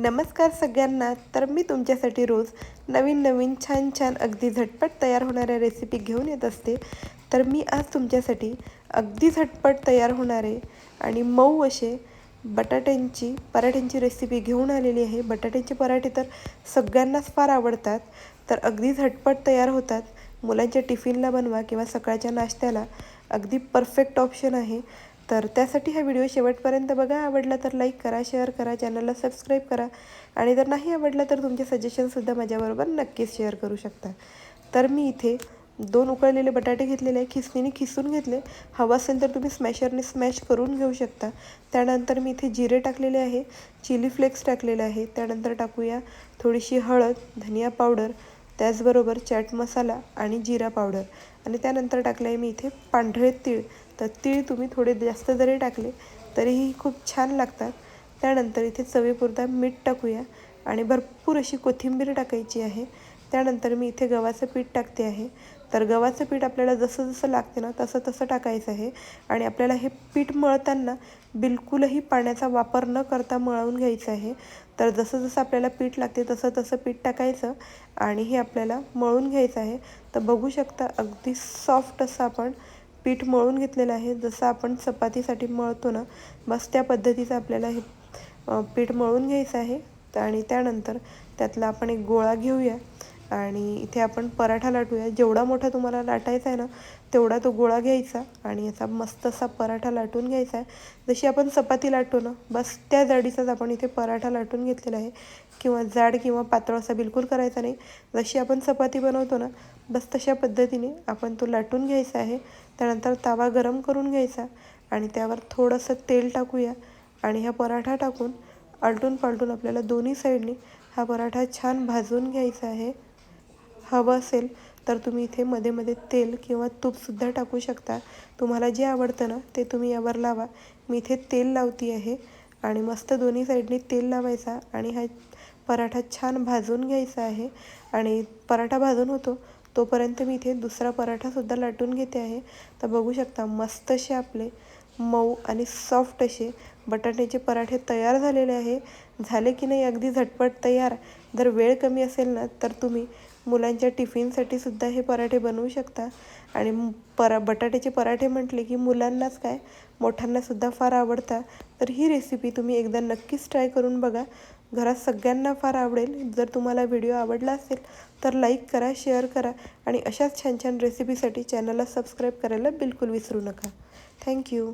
नमस्कार सगळ्यांना. तर मी तुमच्यासाठी रोज नवीन नवीन छान छान अगदी झटपट तयार होणाऱ्या रेसिपी घेऊन येत असते. तर मी आज तुमच्यासाठी अगदी झटपट तयार होणारे आणि मऊ असे बटाट्यांची पराठ्यांची रेसिपी घेऊन आलेली आहे. बटाट्यांचे पराठे तर सगळ्यांनाच फार आवडतात. तर अगदी झटपट तयार होतात. मुलांच्या टिफिनला बनवा किंवा सकाळच्या नाश्त्याला अगदी परफेक्ट ऑप्शन आहे. तर त्यासाठी हा व्हिडिओ शेवटपर्यंत बघा. आवडला तर लाईक करा शेअर करा चॅनलला सबस्क्राईब करा. आणि जर नाही आवडला तर तुमचे सजेशनसुद्धा माझ्याबरोबर नक्कीच शेअर करू शकता. तर मी इथे दोन उकळलेले बटाटे घेतलेले आहे खिसणीने खिसून घेतले. हवं असेल तर तुम्ही स्मॅशरने स्मॅश करून घेऊ शकता. त्यानंतर मी इथे जिरे टाकलेले आहे. चिली फ्लेक्स टाकलेले आहे. त्यानंतर टाकूया थोडीशी हळद धनिया पावडर त्याचबरोबर चाट मसाला आणि जिरा पावडर आणि त्यानंतर टाकलं आहे मी इथे पांढरे तीळ. तर तीळ तुम्ही थोडे जास्त जरी टाकले तरीही खूप छान लागतात. त्यानंतर इथे चवीपुरता मीठ टाकूया. आणि भरपूर अशी कोथिंबीर टाकायची आहे. त्यानंतर मी इथे गव्हाचं पीठ टाकते आहे. तर गव्हाचं पीठ आपल्याला जसं जसं लागते ना तसं तसं टाकायचं आहे. आणि आपल्याला हे पीठ मळताना बिलकुलही पाण्याचा वापर न करता मळवून घ्यायचं आहे. तर जसं जसं आपल्याला पीठ लागते तसं तसं पीठ टाकायचं. आणि हे आपल्याला मळून घ्यायचं आहे. तर बघू शकता अगदी सॉफ्ट असं आपण पीठ मळून घेतलेलं आहे. जसं आपण चपातीसाठी मळतो ना बस त्या पद्धतीचं आपल्याला हे पीठ मळून घ्यायचं आहे. आणि त्यानंतर त्यातला आपण एक गोळा घेऊया. आणि इथे आपण पराठा लाटूया. जेवढा मोठा तुम्हाला लाटायचा आहे ना तेवढा तो गोळा घ्यायचा आणि असा मस्त असा पराठा लाटून घ्यायचा आहे. जशी आपण चपाती लाटतो ना बस त्या जाडीचाच आपण इथे पराठा लाटून घेतलेला आहे. किंवा जाड किंवा पातळ असा बिलकुल करायचा नाही. जशी आपण चपाती बनवतो ना बस तशा पद्धतीने आपण तो लाटून घ्यायचा आहे. त्यानंतर तवा गरम करून घ्यायचा आणि त्यावर थोडंसं तेल टाकूया आणि हा पराठा टाकून आलटून पालटून आपल्याला दोन्ही साईडने हा पराठा छान भाजून घ्यायचा आहे. हवं असेल तर तुम्ही इथे मध्ये मध्ये तेल किंवा तूपसुद्धा टाकू शकता. तुम्हाला जे आवडतं ना ते तुम्ही यावर लावा. मी इथे तेल लावती आहे आणि मस्त दोन्ही साईडने तेल लावायचा आणि हा पराठा छान भाजून घ्यायचा आहे. आणि पराठा भाजून होतो तोपर्यंत मी इथे दुसरा पराठासुद्धा लाटून घेते आहे. तर बघू शकता मस्त असे आपले मऊ आणि सॉफ्ट असे बटाट्याचे पराठे तयार झालेले आहे. झाले की नाही अगदी झटपट तयार. जर वेळ कमी असेल ना तर तुम्ही मुलांच्या टिफिनसाठी सुद्धा हे पराठे बनवू शकता. आणि परा बटाट्याचे पराठे म्हटले की मुलांनाच काय? मोठ्यांनासुद्धा फार आवडतात तर ही रेसिपी तुम्ही एकदा नक्कीच ट्राय करून बघा. घरात सगळ्यांना फार आवडेल. जर तुम्हाला व्हिडिओ आवडला असेल तर लाईक करा शेअर करा आणि अशाच छान छान रेसिपीसाठी चॅनलला सबस्क्राईब करायला बिलकुल विसरू नका. थँक्यू